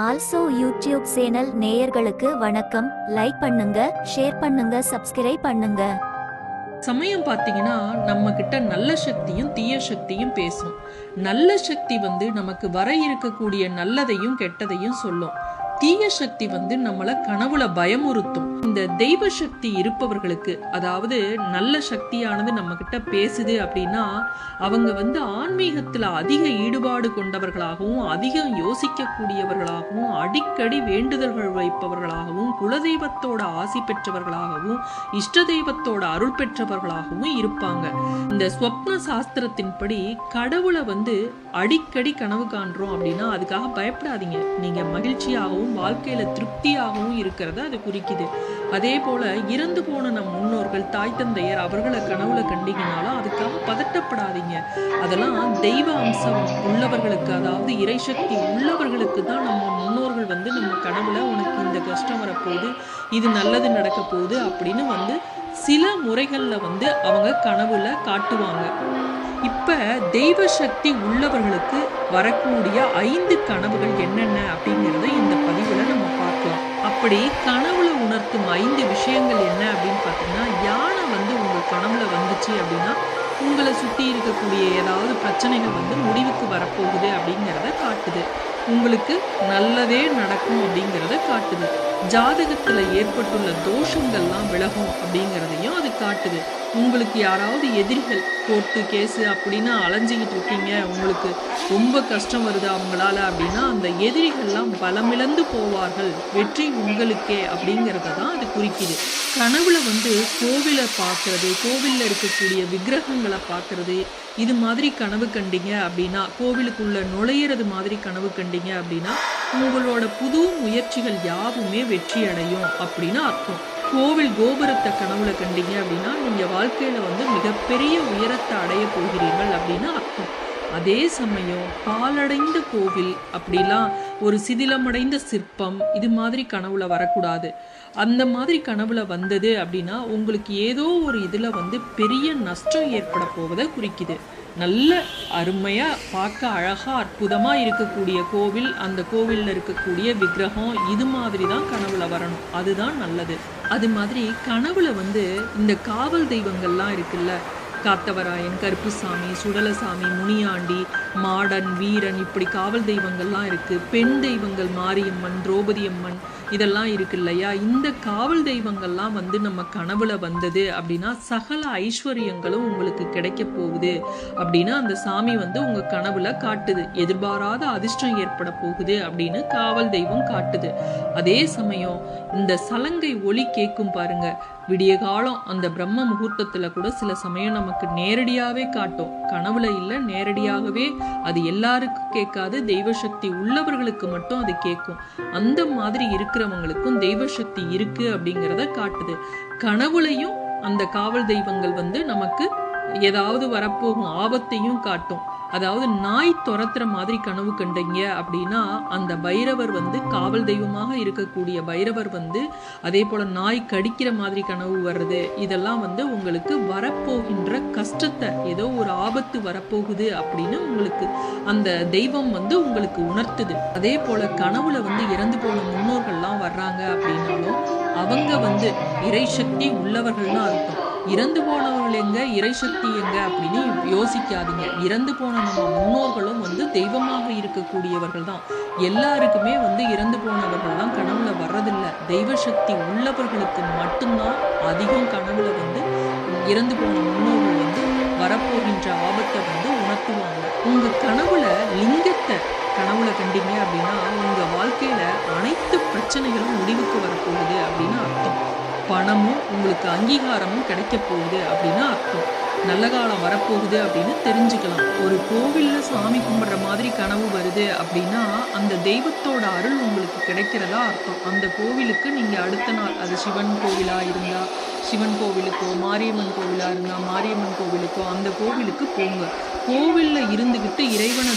Also YouTube channel நேயர்களுக்கு வணக்கம். Like பண்ணுங்க ஷேர் பண்ணுங்க சப்ஸ்கிரைப் பண்ணுங்க. சமயம் பார்த்தீங்கன்னா நம்ம கிட்ட நல்ல சக்தியும் தீய சக்தியும் பேசும். நல்ல சக்தி வந்து நமக்கு வர இருக்கக்கூடிய நல்லதையும் கெட்டதையும் சொல்லும். தீய சக்தி வந்து நம்மளை கனவுல பயமுறுத்தும். இந்த தெய்வ சக்தி இருப்பவர்களுக்கு அதாவது நல்ல சக்தியானது நம்ம கிட்ட பேசுது அப்படின்னா அவங்க வந்து ஆன்மீகத்துல அதிக ஈடுபாடு கொண்டவர்களாகவும் அதிகம் யோசிக்கக்கூடியவர்களாகவும் அடிக்கடி வேண்டுதல்கள் வைப்பவர்களாகவும் குலதெய்வத்தோட ஆசி பெற்றவர்களாகவும் இஷ்ட தெய்வத்தோட அருள் பெற்றவர்களாகவும் இருப்பாங்க. இந்த ஸ்வப்ன சாஸ்திரத்தின்படி கடவுளை வந்து அடிக்கடி கனவு காண்றோம் அப்படின்னா அதுக்காக பயப்படாதீங்க. நீங்க மகிழ்ச்சியாகவும் வாழ்க்கையில திருப்தியாகவும் இருக்கிறத அது குறிக்குது. அதே போல இறந்து போன நம் முன்னோர்கள் தாய் தந்தையர் அவர்களை கனவுல கண்டிங்கனாலும் அதுக்காக பதட்டப்படாதீங்க. அதெல்லாம் தெய்வ அம்சம் உள்ளவர்களுக்கு அதாவது இறைசக்தி உள்ளவர்களுக்கு தான் நம்ம முன்னோர்கள் வந்து நம்ம கனவுல உனக்கு இந்த கஷ்டம் வரப்போகுது இது நல்லது நடக்க போகுது அப்படின்னு வந்து சில முறைகள்ல வந்து அவங்க கனவுல காட்டுவாங்க. இப்போ தெய்வ சக்தி உள்ளவர்களுக்கு வரக்கூடிய ஐந்து கனவுகள் என்னென்ன அப்படிங்கிறத இந்த பதிவில் நம்ம பார்க்கலாம். அப்படி கனவுல உணர்த்தும் ஐந்து விஷயங்கள் என்ன அப்படின்னு பார்த்தீங்கன்னா யானை வந்து உங்கள் கனவுல வந்துச்சு அப்படின்னா உங்களை சுற்றி இருக்கக்கூடிய ஏதாவது பிரச்சனைகள் வந்து முடிவுக்கு வரப்போகுது அப்படிங்கிறத காட்டுது. உங்களுக்கு நல்லதே நடக்கும் அப்படிங்கிறத காட்டுது. ஜாதகத்துல ஏற்பட்டுள்ள தோஷங்கள்லாம் விலகும் அப்படிங்கிறதையும் அது காட்டுது. உங்களுக்கு யாராவது எதிரிகள் கோர்ட்டு கேஸு அப்படின்னு அலைஞ்சிக்கிட்டு இருக்கீங்க உங்களுக்கு ரொம்ப கஷ்டம் வருது அவங்களால அப்படின்னா அந்த எதிரிகள்லாம் பலமிழந்து போவார்கள் வெற்றி உங்களுக்கே அப்படிங்கிறத தான் அது குறிக்குது. கனவுல வந்து கோவிலை பார்க்கறது கோவிலில் இருக்கக்கூடிய விக்கிரகங்களை பார்க்கறது இது மாதிரி கனவு கண்டீங்க அப்படின்னா கோவிலுக்குள்ள நுழையிறது மாதிரி கனவு கண்டீங்க அப்படின்னா உங்களோட புது முயற்சிகள் யாவுமே வெற்றி அடையும் அப்படின்னு அர்த்தம். கோவில் கோபுரத்தை கனவுல கண்டீங்க அப்படின்னா நீங்க வாழ்க்கையில வந்து மிகப்பெரிய உயரத்தை அடைய போகிறீர்கள் அப்படின்னு அர்த்தம். அதே சமயம் பாலடைந்த கோவில் அப்படிலாம் ஒரு சிதிலமடைந்த சிற்பம் இது மாதிரி கனவுல வரக்கூடாது. அந்த மாதிரி கனவுல வந்தது அப்படின்னா உங்களுக்கு ஏதோ ஒரு இதுல வந்து பெரிய நஷ்டம் ஏற்பட போவதை குறிக்குது. நல்ல அருமையா பார்க்க அழகா அற்புதமா இருக்கக்கூடிய கோவில் அந்த கோவிலில் இருக்கக்கூடிய விக்கிரகம் இது மாதிரி தான் கனவுல வரணும். அதுதான் நல்லது. அது மாதிரி கனவுல வந்து இந்த காவல் தெய்வங்கள்லாம் இருக்குல்ல. காத்தவராயன் கருப்புசாமி சுடலசாமி முனியாண்டி மாடன் வீரன் இப்படி காவல் தெய்வங்கள்லாம் இருக்கு. பெண் தெய்வங்கள் மாரியம்மன் திரௌபதி அம்மன் இதெல்லாம் இருக்கு இல்லையா? இந்த காவல் தெய்வங்கள்லாம் வந்து நம்ம கனவுல வந்தது அப்படின்னா சகல ஐஸ்வர்யங்களும் உங்களுக்கு கிடைக்க போகுது அப்படின்னா அந்த சாமி வந்து உங்க கனவுல காட்டுது. எதிர்பாராத அதிர்ஷ்டம் ஏற்பட போகுது அப்படின்னு காவல் தெய்வம் காட்டுது. அதே சமயம் இந்த சலங்கை ஒளி கேட்கும் பாருங்க. விடிய காலம் அந்த பிரம்ம முகூர்த்தத்துல கூட சில சமயம் நமக்கு நேரடியாவே காட்டும். கனவுல இல்ல நேரடியாகவே அது எல்லாருக்கும் கேட்காது. தெய்வ சக்தி உள்ளவர்களுக்கு மட்டும் அது கேட்கும். அந்த மாதிரி இருக்கிறவங்களுக்கும் தெய்வ சக்தி இருக்கு அப்படிங்கிறத காட்டுது. கனவுலையும் அந்த காவல் தெய்வங்கள் வந்து நமக்கு ஏதாவது வரப்போகும் ஆபத்தையும் காட்டும். அதாவது நாய் துரத்துற மாதிரி கனவு கண்டீங்க அப்படின்னா அந்த பைரவர் வந்து காவல் தெய்வமாக இருக்கக்கூடிய பைரவர் வந்து அதே போல நாய் கடிக்கிற மாதிரி கனவு வர்றது இதெல்லாம் வந்து உங்களுக்கு வரப்போகின்ற கஷ்டத்தை ஏதோ ஒரு ஆபத்து வரப்போகுது அப்படின்னு உங்களுக்கு அந்த தெய்வம் வந்து உங்களுக்கு உணர்த்துது. அதே போல கனவுல வந்து இறந்து போன முன்னோர்கள்லாம் வர்றாங்க அப்படின்னாலும் அவங்க வந்து இறை சக்தி உள்ளவர்கள்லாம் அர்த்தம். இறந்து போனவர்கள் எங்க? இறைசக்தி எங்க? அப்படின்னு யோசிக்காதீங்க. இறந்து போன நம்ம முன்னோர்களும் வந்து தெய்வமாக இருக்கக்கூடியவர்கள் தான். எல்லாருக்குமே வந்து இறந்து போனவர்கள்லாம் கனவுல வர்றதில்ல. தெய்வ சக்தி உள்ளவர்களுக்கு மட்டும்தான் அதிகம் கனவுல வந்து இறந்து போன முன்னோர்கள் வந்து வரப்போகின்ற ஆபத்தை வந்து உணர்த்துவாங்க. உங்க கனவுல லிங்கத்தை கனவுல கண்டீங்க அப்படின்னா உங்க வாழ்க்கையில அனைத்து பிரச்சனைகளும் முடிவுக்கு வரப்போகுது அப்படின்னு அர்த்தம். பணமும் உங்களுக்கு அங்கீகாரமும் கிடைக்க போகுது அப்படின்னு அர்த்தம். நல்ல காலம் வரப்போகுது அப்படின்னு தெரிஞ்சுக்கலாம். ஒரு கோவிலில் சாமி கும்பிட்ற மாதிரி கனவு வருது அப்படின்னா அந்த தெய்வத்தோட அருள் உங்களுக்கு கிடைக்கிறதா அர்த்தம். அந்த கோவிலுக்கு நீங்கள் அடுத்த நாள் அது சிவன் கோவிலாக இருந்தால் சிவன் கோவிலுக்கோ மாரியம்மன் கோவிலாக இருந்தால் மாரியம்மன் கோவிலுக்கோ அந்த கோவிலுக்கு போங்க. கோவிலில் இருந்துக்கிட்டு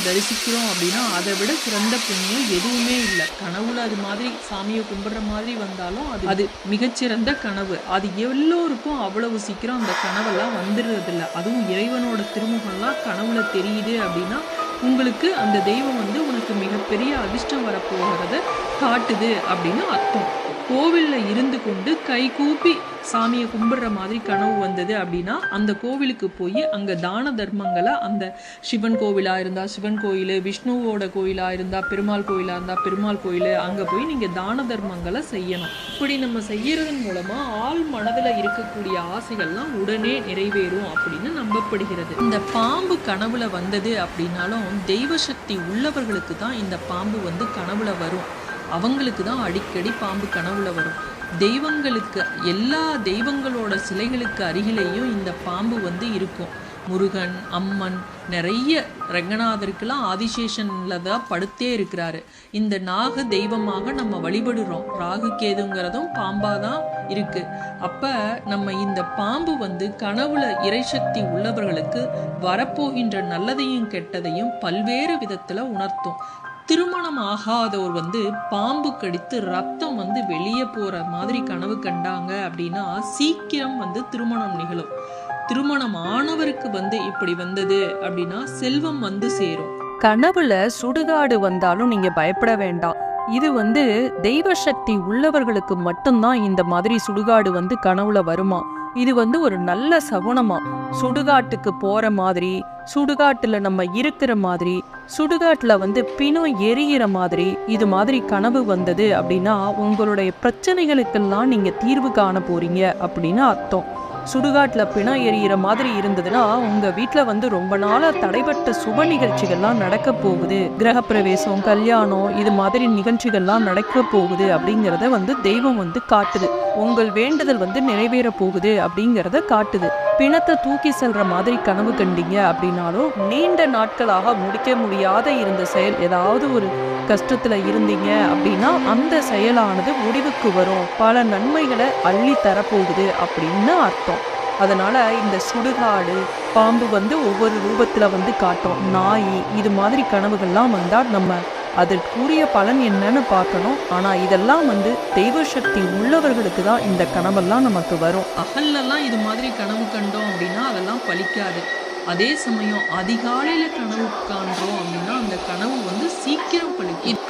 தரிசிக்கிறோம் அப்படின்னா அதை விட சிறந்த புண்ணியம் எதுவுமே இல்லை. கனவுல அது மாதிரி சாமியை கும்பிடுற மாதிரி வந்தாலும் அது அது மிகச்சிறந்த கனவு. அது எல்லோருக்கும் அவ்வளவு சீக்கிரம் அந்த கனவெல்லாம் வந்துடுறது இல்லை அதுவும் இறைவனோட திருமுகம்லாம் கனவுல தெரியுது அப்படின்னா உங்களுக்கு அந்த தெய்வம் வந்து உனக்கு மிகப்பெரிய அதிர்ஷ்டம் வரப்போகிறத காட்டுது அப்படின்னு அர்த்தம். கோவிலில் இருந்து கொண்டு கை கூப்பி சாமியை கும்பிடுற மாதிரி கனவு வந்தது அப்படின்னா அந்த கோவிலுக்கு போய் அங்கே தான தர்மங்களை அந்த சிவன் கோவிலாக இருந்தால் சிவன் கோயில் விஷ்ணுவோட கோயிலாக இருந்தால் பெருமாள் கோயிலாக இருந்தால் பெருமாள் கோயில் அங்கே போய் நீங்கள் தான தர்மங்களை செய்யணும். இப்படி நம்ம செய்யறதன் மூலமாக ஆள் மனதில் இருக்கக்கூடிய ஆசைகள்லாம் உடனே நிறைவேறும் அப்படின்னு நம்பப்படுகிறது. இந்த பாம்பு கனவுல வந்தது அப்படின்னாலும் தெய்வ சக்தி உள்ளவர்களுக்கு தான் இந்த பாம்பு வந்து கனவுல வரும். அவங்களுக்கு தான் அடிக்கடி பாம்பு கனவுல வரும். தெய்வங்களுக்கு எல்லா தெய்வங்களோட சிலைகளுக்கு அருகிலேயும் இந்த பாம்பு வந்து இருக்கும். முருகன் அம்மன் நிறைய ரங்கநாதருக்கெல்லாம் ஆதிசேஷனில் தான் படுத்தே இருக்கிறாரு. இந்த நாக தெய்வமாக நம்ம வழிபடுறோம். ராகு கேதுங்கிறதும் பாம்பாக தான் இருக்கு. அப்ப நம்ம இந்த பாம்பு வந்து கனவுல இறைசக்தி உள்ளவர்களுக்கு வரப்போகின்ற நல்லதையும் கெட்டதையும் பல்வேறு விதத்துல உணர்த்தும். திருமணம் ஆகாதவர் வந்து பாம்பு கடித்து ரத்தம் வந்து வெளியே போற மாதிரி கனவு கண்டாங்க அப்படின்னா சீக்கிரம் வந்து திருமணம் நிகழும். திருமணம் ஆனவருக்கு வந்து இப்படி வந்தது அப்படின்னா செல்வம் வந்து சேரும். கனவுல சுடுகாடு வந்தாலும் நீங்க பயப்பட வேண்டாம். இது வந்து தெய்வ சக்தி உள்ளவர்களுக்கு மட்டும்தான் இந்த மாதிரி சுடுகாடு வந்து கனவுல வருமா? இது வந்து ஒரு நல்ல சகுனமா. சுடுகாட்டுக்கு போற மாதிரி சுடுகாட்டுல நம்ம இருக்கிற மாதிரி சுடுகாட்டுல வந்து பிணம் எரியிற மாதிரி இது மாதிரி கனவு வந்தது அப்படின்னா உங்களுடைய பிரச்சனைகளுக்கெல்லாம் நீங்க தீர்வு காண போறீங்க அப்படின்னு அர்த்தம். சுடுகாட்டில் பிணம் எரியிற மாதிரி இருந்ததுன்னா உங்க வீட்டில் வந்து ரொம்ப நாளாக தடைபட்ட சுப நிகழ்ச்சிகள்லாம் நடக்க போகுது. கிரகப்பிரவேசம் கல்யாணம் இது மாதிரி நிகழ்ச்சிகள்லாம் நடக்க போகுது அப்படிங்கிறத வந்து தெய்வம் வந்து காட்டுது. உங்கள் வேண்டுதல் வந்து நிறைவேற போகுது அப்படிங்கிறத காட்டுது. பிணத்தை தூக்கி செல்ற மாதிரி கனவு கண்டீங்க அப்படின்னாலும் நீண்ட நாட்களாக முடிக்க முடியாத இருந்த செயல் ஏதாவது ஒரு கஷ்டத்துல இருந்தீங்க அப்படின்னா அந்த செயலானது முடிவுக்கு வரும். பல நன்மைகளை அள்ளி தரப்போகுது அப்படின்னு அர்த்தம். அதனால இந்த சுடுகாடு பாம்பு வந்து ஒவ்வொரு ரூபத்துல வந்து காட்டும். நாய் இது மாதிரி கனவுகள்லாம் வந்தா நம்ம அதற்குரிய பலன் என்னன்னு பார்க்கணும். ஆனா இதெல்லாம் வந்து தெய்வ சக்தி உள்ளவர்களுக்கு தான் இந்த கனவெல்லாம் நமக்கு வரும். அகல்லலாம் இது மாதிரி கனவு கண்டோம் அப்படின்னா அதெல்லாம் பலிக்காது. அதே சமயம் அதிகாலையில கனவு காண்றோம் அப்படின்னா அந்த கனவு வந்து சீக்கிரம் பலிக்கும்.